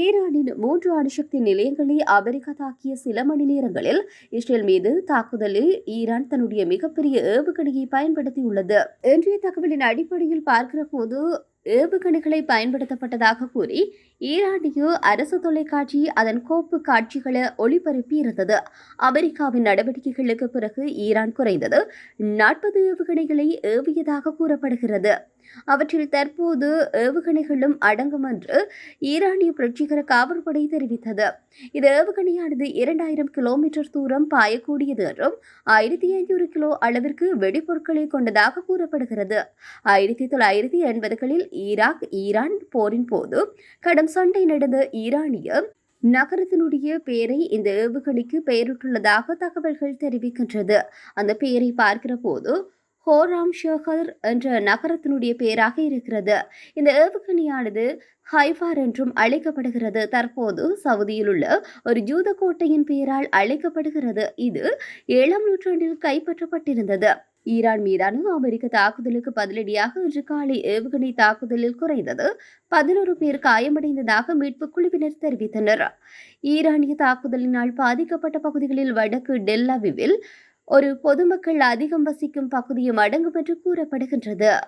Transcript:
ஈரானின் மூன்று அணுசக்தி நிலையங்களை அமெரிக்கா தாக்கிய சில மணி நேரங்களில் இஸ்ரேல் மீது தாக்குதலில் ஈரான் தன்னுடைய மிகப்பெரிய ஏவுகணையை பயன்படுத்தியுள்ளது. இன்றைய தகவலின் அடிப்படையில் பார்க்கிற போது ஏவுகணைகளை பயன்படுத்தப்பட்டதாக கூறி ஈரானிய அரசு தொலைக்காட்சி அதன் கோப்பு காட்சிகளை ஒளிபரப்பி இருந்தது. அமெரிக்காவின் நடவடிக்கைகளுக்கு பிறகு ஈரான் குறைந்தது நாற்பது ஏவுகணைகளை ஏவியதாக கூறப்படுகிறது. அவற்றில் தற்போது ஏவுகணைகளும் அடங்கும் என்று ஈரானிய புரட்சிகர காவல்படை தெரிவித்தது. இந்த ஏவுகணையானது இரண்டாயிரம் கிலோமீட்டர் தூரம் பாயக்கூடியது என்றும் ஆயிரத்தி ஐநூறு கிலோ அளவிற்கு வெடிபொருட்களை கொண்டதாக கூறப்படுகிறது. ஆயிரத்தி தொள்ளாயிரத்தி எண்பதுகளில் ஈராக் ஈரான் போரின் போது கடும் சண்டை நடந்த ஈரானிய நகரத்தினுடைய பெயரை இந்த ஏவுகணைக்கு பெயரிட்டுள்ளதாக தகவல்கள் தெரிவிக்கின்றது. அந்த பெயரை பார்க்கிற போது ஹோராம் ஷோஹர் என்ற நகரத்தினுடைய பெயராக இருக்கிறது. இந்த ஏவுகணையானது ஹைஃபார் என்றும் அழைக்கப்படுகிறது. தற்போது சவுதியில் உள்ள ஒரு ஜூத கோட்டையின் பெயரால் அழைக்கப்படுகிறது. இது ஏழாம் நூற்றாண்டில் கைப்பற்றப்பட்டிருந்தது. ஈரான் மீதான அமெரிக்க தாக்குதலுக்கு பதிலடியாக இன்று காலை ஏவுகணை தாக்குதலில் குறைந்தது பதினோரு பேர் காயமடைந்ததாக மீட்பு குழுவினர் தெரிவித்தனர். ஈரானிய தாக்குதலினால் பாதிக்கப்பட்ட பகுதிகளில் வடக்கு டெல்லாவிவில் ஒரு பொதுமக்கள் அதிகம் வசிக்கும் பகுதியும் அடங்கும் என்று கூறப்படுகின்றது.